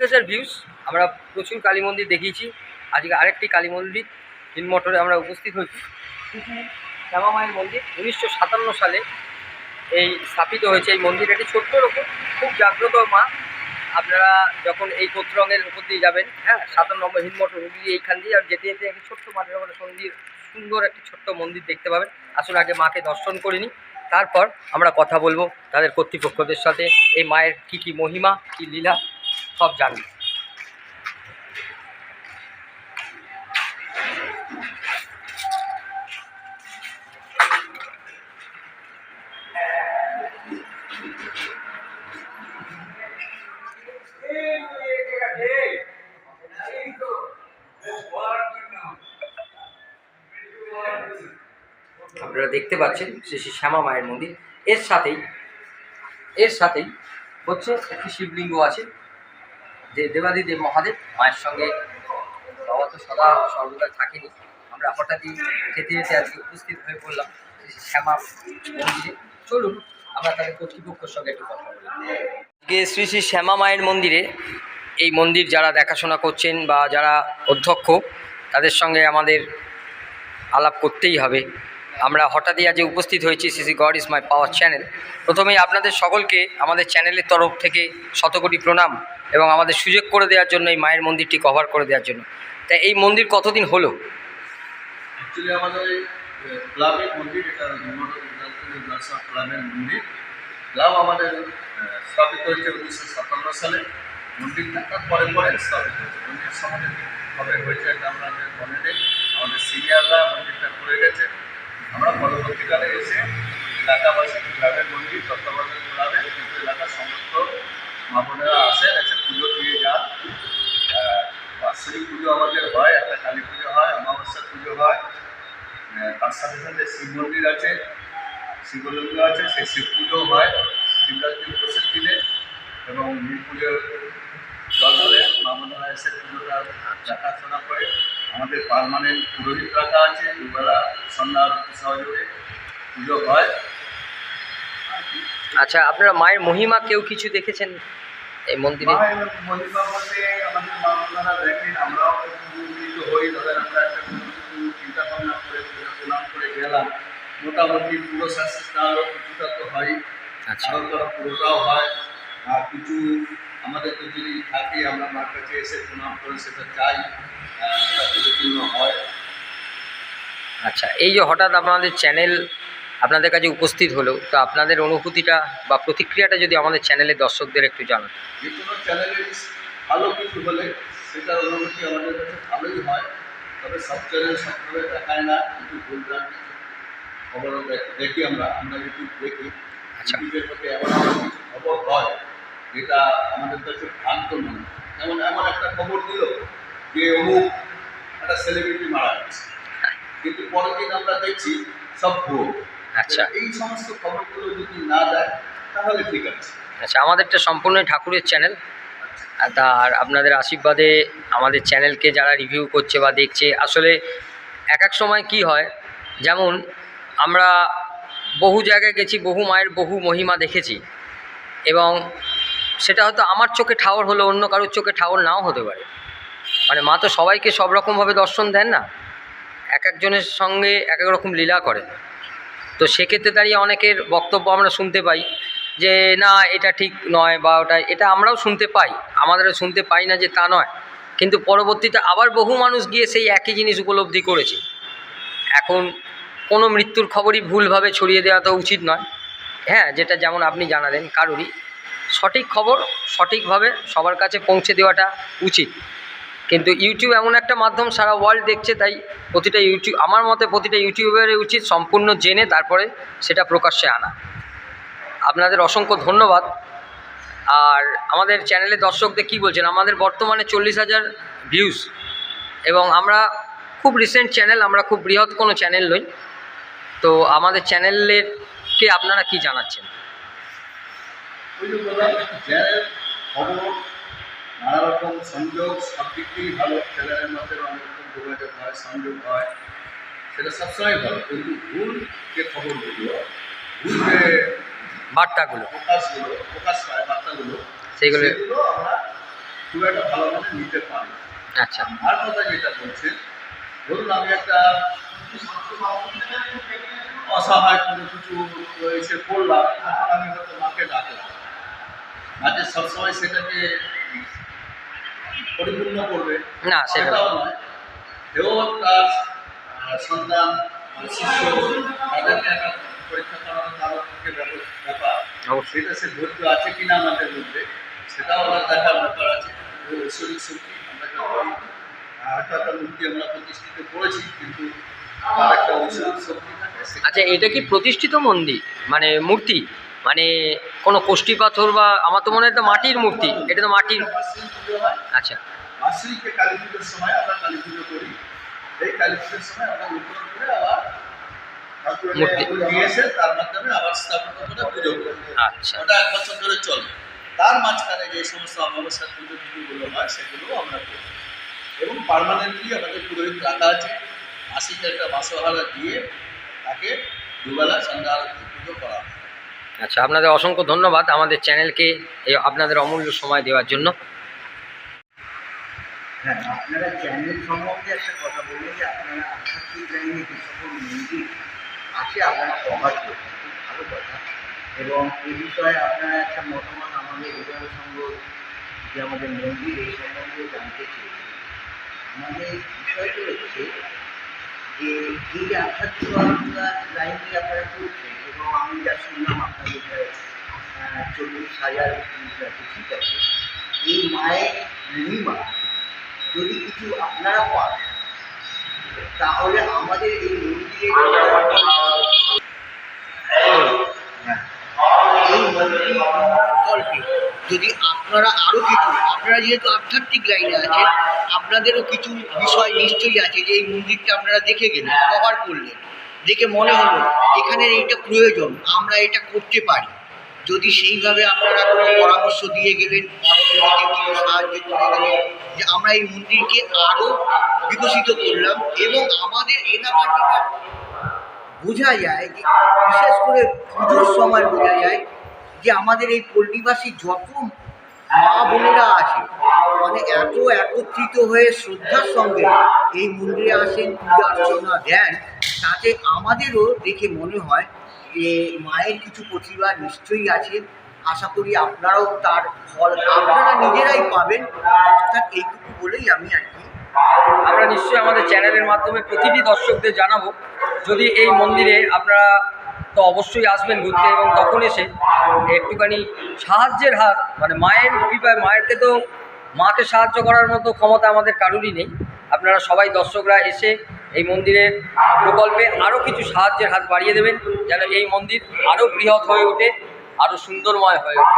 হাজার ভিউস আমরা প্রচুর কালী মন্দির দেখিয়েছি। আজকে আরেকটি কালী মন্দির, হিল মোটরে আমরা উপস্থিত হয়েছি। শ্যামা মায়ের মন্দির, উনিশশো সাতান্ন সালে এই স্থাপিত হয়েছে। এই মন্দির একটি ছোট্ট রকম, খুব জাগ্রত মা। আপনারা যখন এই কোত্রঙ্গের উপর দিয়ে যাবেন হ্যাঁ সাতান্ন নম্বর হিল মোটর দিয়ে এইখান দিয়ে আর যেতে যেতে একটি ছোট্ট মাঠের ওখানে মন্দির সুন্দর একটি ছোট্ট মন্দির দেখতে পাবেন। আসলে আগে মাকে দর্শন করে নিই। তারপর আমরা কথা বলব তাদের কর্তৃপক্ষদের সাথে, এই মায়ের কী কী মহিমা, কী লীলা সব জানব আপনারা দেখতে পাচ্ছেন শ্রী শ্রী শ্যামা মায়ের মন্দির। এর সাথেই এর সাথেই হচ্ছে একটি শিবলিঙ্গ আছে। যে দেবাদিদেব মহাদেব মায়ের সঙ্গে বাবা তো সদা সর্বদা থাকেনি। আমরা হঠাৎই যেতে যেতে আজকে উপস্থিত হয়ে পড়লাম শ্যামা মন্দিরে। চলুন, আমরা তাদের কর্তৃপক্ষের সঙ্গে একটু কথা বলি। শ্রী শ্রী শ্যামা মায়ের মন্দিরে এই মন্দির যারা দেখাশোনা করছেন বা যারা অধ্যক্ষ, তাদের সঙ্গে আমাদের আলাপ করতেই হবে। আমরা হঠাৎই আজ উপস্থিত হয়েছি CC God is my power channel. প্রথমেই আপনাদের সকলকে আমাদের চ্যানেলের তরফ থেকে শতকোটি প্রণাম এবং আমাদের সুযোগ করে দেওয়ার জন্য এই মায়ের মন্দিরটি কভার করে দেওয়ার জন্য। তাই এই মন্দির কতদিন হলো? আমাদের আমাদের সিনিয়ররা মন্দিরটা করে গেছে। আমরা পরবর্তীকালে এসে এলাকাবাসী ক্লাবের মন্দির তত্ত্বাবধান ক্লাবে কিন্তু এলাকার সমস্ত মা বোনেরা আসেন এসে পুজো দিয়ে যান বাৎসরিক পুজো আমাদের হয়, একটা কালী পুজো হয়, অমাবস্যার পুজো হয়। তার সাথে সাথে শিব মন্দির আছে শিবলিঙ্গ আছে, সেই শিব পুজো হয়। শিবরাত্রি উপোসের দিনে এবং নীল পুজো জল ধরে মামুনরা এসে পুজোটা দেখাশোনা করে। আমাদের পারমানেন্ট পুরোহিত রাখা আছে দুবেলা সন্ধ্যা আরতি সহযোগে পুজো হয়। আচ্ছা আপনারা মায়ের মহিমা কেউ কিছু দেখেছেন এই মন্দিরে? মহিমা বলতে আমাদের মা বোনেরা দেখেন আমরাও হই। ধরেন আমরা একটা চিন্তা ভাবনা করে প্রণাম করে গেলাম। মোটামুটি পুরো না কিছুটা তো হয়। আচ্ছা। পুরোটাও হয়। আর কিছু আমাদের তো যদি থাকে আমরা মার কাছে এসে প্রণাম করে সেটা চাই। হয় আচ্ছা এই যে হঠাৎ আপনাদের চ্যানেল আপনাদের কাছে উপস্থিত হলো তো আপনাদের অনুভূতিটা বা প্রতিক্রিয়াটা যদি আমাদের চ্যানেলের দর্শকদের একটু জানান যে কোনো চ্যানেলে ভালো কিছু হলে সেটার অনুভূতি আমাদের কাছে ভালোই হয় তবে সব চ্যানেল সবভাবে দেখায় না কিছু ভুলভ্রান্তি দেখি আমরা আমরা ইউটিউব দেখি আচ্ছা। ইউটিউবের মধ্যে এমন এমন খবর হয় যেটা আমাদের কাছে ভ্রান্ত এমন একটা খবর দিল যে অমুক একটা সেলিব্রিটি মারা গেছে। কিন্তু পরের দিন আমরা দেখছি সব ভুয়ো। আচ্ছা। এই সমস্ত খবরগুলো যদি না দেয় তাহলে ঠিক আছে। আচ্ছা আমাদেরটা সম্পূর্ণ ঠাকুরের চ্যানেল আর তার আপনাদের আশীর্বাদে আমাদের চ্যানেলকে যারা রিভিউ করছে বা দেখছে আসলে এক এক সময় কি হয় যেমন আমরা বহু জায়গায় গেছি বহু মায়ের বহু মহিমা দেখেছি। এবং সেটা হয়তো আমার চোখে ঠাওর হলো অন্য কারোর চোখে ঠাওর নাও হতে পারে। মানে মা তো সবাইকে সব রকমভাবে দর্শন দেন না। এক একজনের সঙ্গে এক এক রকম লীলা করে তো সেক্ষেত্রে দাঁড়িয়ে অনেকের বক্তব্য আমরা শুনতে পাই যে, না, এটা ঠিক নয় বা ওটা এটা আমরাও শুনতে পাই। আমাদের শুনতে পাই না যে তা নয়। কিন্তু পরবর্তীতে আবার বহু মানুষ গিয়ে সেই একই জিনিস উপলব্ধি করেছে। এখন কোনো মৃত্যুর খবরই ভুলভাবে ছড়িয়ে দেওয়া তো উচিত নয়। হ্যাঁ যেটা যেমন আপনি জানালেন কারোরই। সঠিক খবর সঠিকভাবে সবার কাছে পৌঁছে দেওয়াটা উচিত। কিন্তু ইউটিউব এমন একটা মাধ্যম সারা ওয়ার্ল্ড দেখছে, তাই প্রতিটা ইউটিউব আমার মতে প্রতিটা ইউটিউবের উচিত সম্পূর্ণ জেনে তারপরে সেটা প্রকাশ্যে আনা। আপনাদের অসংখ্য ধন্যবাদ। আর আমাদের চ্যানেলে দর্শকদের কী বলছেন? আমাদের বর্তমানে চল্লিশ হাজার ভিউজ এবং আমরা খুব রিসেন্ট চ্যানেল আমরা খুব বৃহৎ কোনো চ্যানেল নই। তো আমাদের চ্যানেলের কে আপনারা কি জানাচ্ছেন? নানা রকম সংযোগ সব দিক থেকেই ভালো। চ্যানেলের মধ্যে অনেক রকম যোগাযোগ হয় সংযোগ হয়। সেটা সবসময় ভালো কিন্তু ভুল যে খবরগুলো ভুল যে বার্তাগুলো। প্রকাশগুলো প্রকাশ পায় বার্তাগুলো সেগুলো আমরা খুব একটা ভালো মনে নিতে পারে। আচ্ছা। আর কথা যেটা বলছে ধরুন আমি একটা অসহায় কোনো কিছু এসে তখন আমি হয়তো মাকে ডাকলাম। মাকে সবসময় সেটাকে পরিপূর্ণ করবে। না সেটাও নয়। সেও তার সন্তান শিষ্য তাদেরকে একটা পরীক্ষা করানো ব্যাপার- ব্যাপার সেটা সে ধৈর্য আছে কিনা আমাদের মধ্যে সেটাও আমরা দেখার ব্যাপার আছে। ঐশ্বরিক শক্তি আমরা হয়তো একটা মূর্তি আমরা প্রতিষ্ঠিত করেছি কিন্তু তার একটা ঐশ্বরিক শক্তি থাকে আচ্ছা এটা কি প্রতিষ্ঠিত মন্দির? মানে মূর্তি? মানে কোনো কোষ্ঠী পাথর বা আমার তো মনে হয় মাটির মূর্তি এটা তো মাটির। আচ্ছা। বার্ষিককে কালী পুজোর সময় আমরা কালী পুজো করি। এই কালী পুজোর সময় আমরা উত্তর করে আবার মূর্তি। নিয়ে এসে তার মাধ্যমে আবার স্থাপন করে পুজো করি আচ্ছা। ওটা এক বছর ধরে চলে। তার মাঝখানে যে সমস্ত অমাবস্যার পুজো পুজোগুলো হয় সেগুলো আমরা করি। এবং পার্মানেন্টলি আমাদের পুরোহিত রাখা আছে। মাসিক একটা মাসোহারা দিয়ে তাকে দুবেলা সন্ধ্যা আরতি পুজো করা হয়। আচ্ছা আপনাদের অসংখ্য ধন্যবাদ আমাদের চ্যানেলকে এই আপনাদের অমূল্য সময় দেওয়ার জন্য। হ্যাঁ আধ্যাত্মিক এবং আমাদের মন্দির এই সম্বন্ধে জানতে চেয়েছি। আমাদের বিষয়টা হচ্ছে যে এই নিয়ে আপনারা করছেন আমি যা শুনলাম আপনাদের চল্লিশ হাজার ঠিক আছে এই মায়ের যদি কিছু আপনারা পান তাহলে আমাদের এই মন্দিরে যদি আপনারা আরও কিছু, আপনারা যেহেতু আধ্যাত্মিক লাইনে আছেন, আপনাদেরও কিছু বিষয় নিশ্চয়ই আছে যে এই মন্দিরটা আপনারা দেখে গেলেন কভার করলেন। দেখে মনে হলো, এখানে এইটা প্রয়োজন, আমরা এটা করতে পারি। যদি সেইভাবে আপনারা কোনো পরামর্শ দিয়ে গেলেন সাহায্য করে গেলেন, যে আমরা এই মন্দিরকে আরও বিকশিত করলাম এবং আমাদের এলাকাটা বোঝা যায় যে, বিশেষ করে পুজোর সময় বোঝা যায় যে আমাদের এই পল্লীবাসী যত মা বোনেরা আছে মানে এত একত্রিত হয়ে শ্রদ্ধার সঙ্গে এই মন্দিরে আসেন, পূজা অর্চনা দেন তাতে আমাদেরও দেখে মনে হয় যে মায়ের কিছু প্রতিভা নিশ্চয়ই আছে। আশা করি আপনারাও তার ফল আপনারা নিজেরাই পাবেন। অর্থাৎ এইটুকু বলেই আমি আর কি আমরা নিশ্চয়ই আমাদের চ্যানেলের মাধ্যমে প্রতিটি দর্শকদের জানাব। যদি এই মন্দিরে আপনারা তো অবশ্যই আসবেন ঘুরতে এবং তখন এসে একটুখানি সাহায্যের হাত মানে মায়ের কৃপায় মায়েরকে তো মাকে সাহায্য করার মতো ক্ষমতা আমাদের কারোরই নেই। আপনারা সবাই দর্শকরা এসে এই মন্দিরের প্রকল্পে আরও কিছু সাহায্যের হাত বাড়িয়ে দেবেন, যেন এই মন্দির আরও বৃহৎ হয়ে ওঠে আরও সুন্দরময় হয়ে ওঠে।